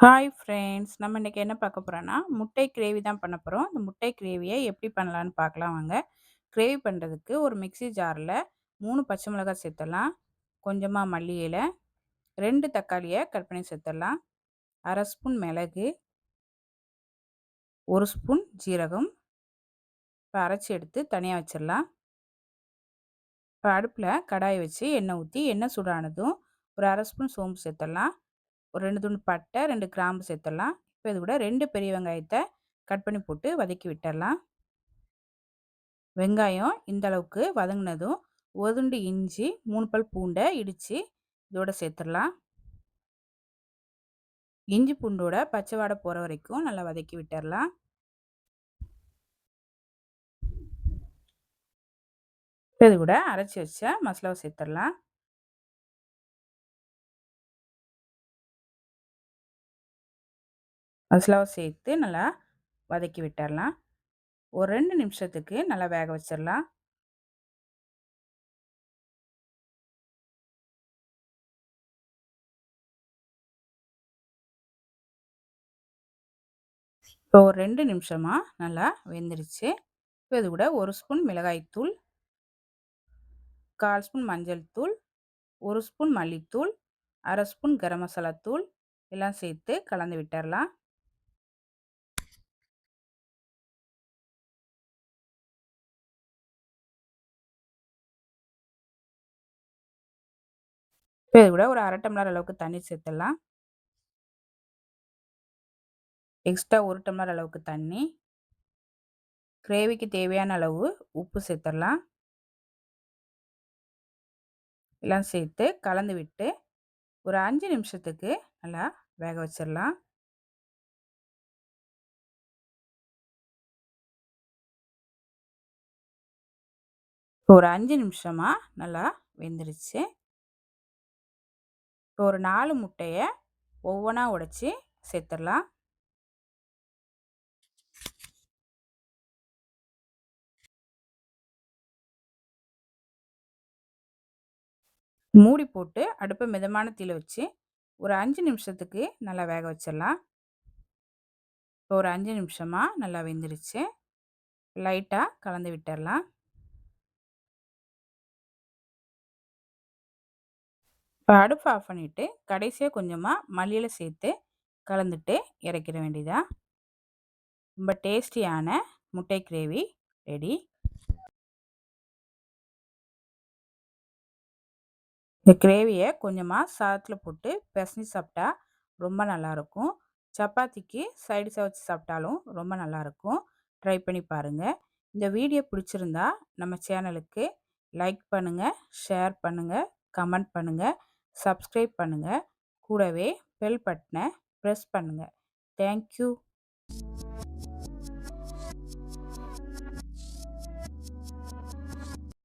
Hi friends நம்ம இன்றைக்கி என்ன பார்க்க போகிறோன்னா முட்டை கிரேவி தான் பண்ண போகிறோம் இந்த முட்டை கிரேவியை எப்படி பண்ணலான்னு பார்க்கலாம் வாங்க. கிரேவி பண்ணுறதுக்கு ஒரு மிக்சி ஜாரில் மூணு பச்சை மிளகாய் சேர்த்துடலாம். கொஞ்சமாக மல்லி இலை ரெண்டு தக்காளியை கட் பண்ணி சேர்த்துடலாம். அரை ஸ்பூன் மிளகு ஒரு ஸ்பூன் ஜீரகம். இப்போ அரைச்சி எடுத்து தனியாக வச்சிடலாம். இப்போ அடுப்பில் கடாயை வச்சு எண்ணெய் ஊற்றி எண்ணெய் சூடானதும் ஒரு அரை ஸ்பூன் சோம்பு சேர்த்துடலாம். ஒரு ரெண்டு துண்டு பட்டை ரெண்டு கிராம்பு சேர்த்துடலாம். இப்போ இது கூட ரெண்டு பெரிய வெங்காயத்தை கட் பண்ணி போட்டு வதக்கி விட்டுடலாம். வெங்காயம் இந்த அளவுக்கு வதங்கினதும் ஒதுண்டு இஞ்சி மூணு பல் பூண்டை இடித்து இதோட சேர்த்துடலாம். இஞ்சி பூண்டோட பச்சை வாடை போகிற வரைக்கும் நல்லா வதக்கி விட்டுடலாம். இது கூட அரைச்சி வச்ச மசாலாவை சேர்த்துடலாம். மசாலாவை சேர்த்து நல்லா வதக்கி விட்டுடலாம் ஒரு ரெண்டு நிமிஷத்துக்கு நல்லா வேக வச்சிடலாம் இப்போ ஒரு ரெண்டு நிமிஷமாக நல்லா வெந்துருச்சு. இப்போ இது கூட ஒரு ஸ்பூன் மிளகாய்த்தூள் கால் ஸ்பூன் மஞ்சள் தூள் ஒரு ஸ்பூன் மல்லித்தூள் அரை ஸ்பூன் கரம் மசாலா தூள் எல்லாம் சேர்த்து கலந்து விட்டுடலாம் இப்போ இது கூட ஒரு அரை டம்ளர் அளவுக்கு தண்ணி சேர்த்துடலாம். எக்ஸ்ட்ரா ஒரு டம்ளர் அளவுக்கு தண்ணி. கிரேவிக்கு தேவையான அளவு உப்பு சேர்த்துடலாம். எல்லாம் சேர்த்து கலந்து விட்டு ஒரு அஞ்சு நிமிஷத்துக்கு நல்லா வேக வச்சிடலாம். ஒரு அஞ்சு நிமிஷமாக நல்லா வெந்துருச்சு. இப்போ ஒரு நாலு முட்டையை ஒவ்வொன்றா உடைச்சி சேர்த்துடலாம் மூடி போட்டு அடுப்பை மிதமான தீல வச்சு ஒரு அஞ்சு நிமிஷத்துக்கு நல்லா வேக வச்சிடலாம் இப்போ ஒரு அஞ்சு நிமிஷமாக நல்லா வெந்துருச்சு. லைட்டாக கலந்து விட்டுடலாம் இப்போ அடுப்பு ஆஃப் பண்ணிவிட்டு கடைசியாக கொஞ்சமாக மல்லியில் சேர்த்து கலந்துட்டு இறக்கிட வேண்டியதா ரொம்ப டேஸ்டியான முட்டை கிரேவி ரெடி. இந்த கிரேவியை கொஞ்சமாக சாதத்தில் போட்டு பிசைஞ்சு சாப்பிட்டா ரொம்ப நல்லாயிருக்கும். சப்பாத்திக்கு சைடு வச்சு சாப்பிட்டாலும் ரொம்ப நல்லாயிருக்கும். ட்ரை பண்ணி பாருங்கள் இந்த வீடியோ பிடிச்சிருந்தா நம்ம சேனலுக்கு லைக் பண்ணுங்கள் ஷேர் பண்ணுங்கள் கமெண்ட் பண்ணுங்கள் சப்ஸ்கிரைப் பண்ணுங்கள் கூடவே பெல் பட்டனை ப்ரெஸ் பண்ணுங்கள் தேங்க்யூ